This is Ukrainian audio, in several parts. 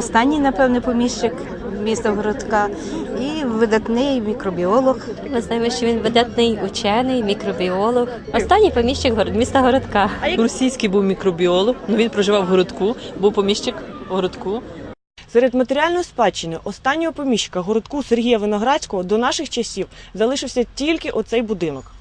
Останній, напевне, поміщик міста Городка і видатний мікробіолог. Ми знаємо, що він видатний учений, мікробіолог. Останній поміщик город- міста Городка. Російський був мікробіолог, ну він проживав в городку, був поміщик в городку. Серед матеріальної спадщини останнього поміщика городку Сергія Виноградського до наших часів залишився тільки оцей будинок.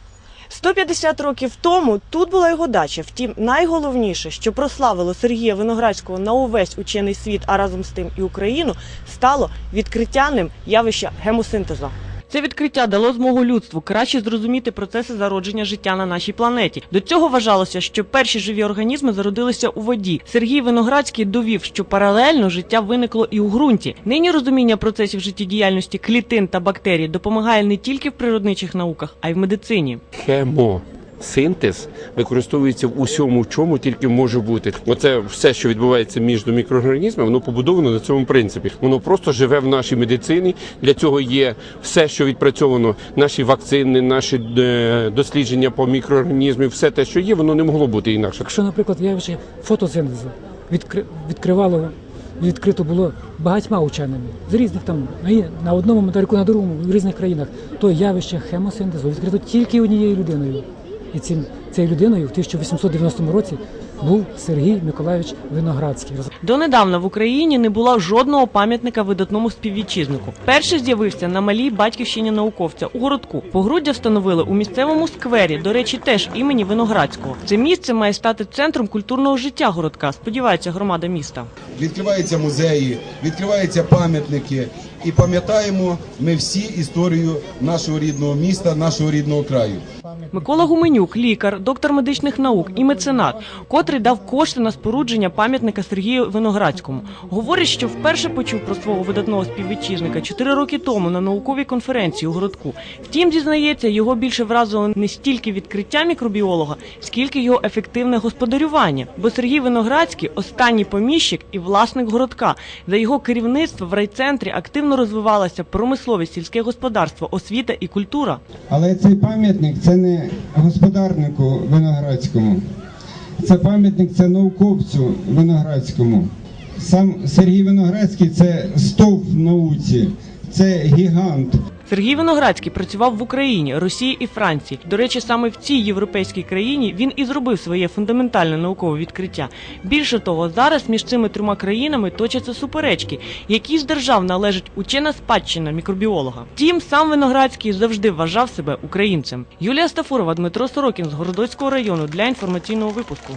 150 років тому тут була його дача. Втім, найголовніше, що прославило Сергія Виноградського на увесь учений світ, а разом з тим і Україну, стало відкриття ним явища гемосинтезу. Це відкриття дало змогу людству краще зрозуміти процеси зародження життя на нашій планеті. До цього вважалося, що перші живі організми зародилися у воді. Сергій Виноградський довів, що паралельно життя виникло і у ґрунті. Нині розуміння процесів життєдіяльності клітин та бактерій допомагає не тільки в природничих науках, а й в медицині. Хемосинтез використовується в усьому, чому тільки може бути. Оце все, що відбувається між мікроорганізмами, воно побудовано на цьому принципі. Воно просто живе в нашій медицині. Для цього є все, що відпрацьовано, наші вакцини, наші е, дослідження по мікроорганізмів, все те, що є, воно не могло бути інакше. Якщо, наприклад, явище фотосинтезу відкри... відкривало відкрито було багатьма ученими з різних там на одному материку, на другому в різних країнах, то явище хемосинтезу відкрито тільки однією людиною. І цим цією людиною в 1890 році був Сергій Миколаївич Виноградський. Донедавна в Україні не було жодного пам'ятника видатному співвітчизнику. Перший з'явився на малій батьківщині науковця у городку. Погруддя встановили у місцевому сквері, до речі, теж імені Виноградського. Це місце має стати центром культурного життя городка. Сподівається громада міста. відкриваються музеї, відкриваються пам'ятники. І пам'ятаємо ми всі історію нашого рідного міста, нашого рідного краю. Микола Гуменюк, лікар, доктор медичних наук і меценат, котрий дав кошти на спорудження пам'ятника Сергію Виноградському. Говорить, що вперше почув про свого видатного співвітчизника чотири роки тому на науковій конференції у городку. Втім, дізнається, його більше вразило не стільки відкриття мікробіолога, скільки його ефективне господарювання. Бо Сергій Виноградський останній поміщик і власник городка. За його керівництва в райцентрі активно розвивалася промисловість, сільське господарство, освіта і культура. Але цей пам'ятник це не господарнику виноградському, це пам'ятник це науковцю виноградському. Сам Сергій Виноградський це стовп науці, це гігант. Сергій Виноградський працював в Україні, Росії і Франції. До речі, саме в цій європейській країні він і зробив своє фундаментальне наукове відкриття. Більше того, зараз між цими трьома країнами точаться суперечки, які з держав належить учена спадщина мікробіолога. Втім, сам Виноградський завжди вважав себе українцем. Юлія Стафурова, Дмитро Сорокін з Городоцького району для інформаційного випуску.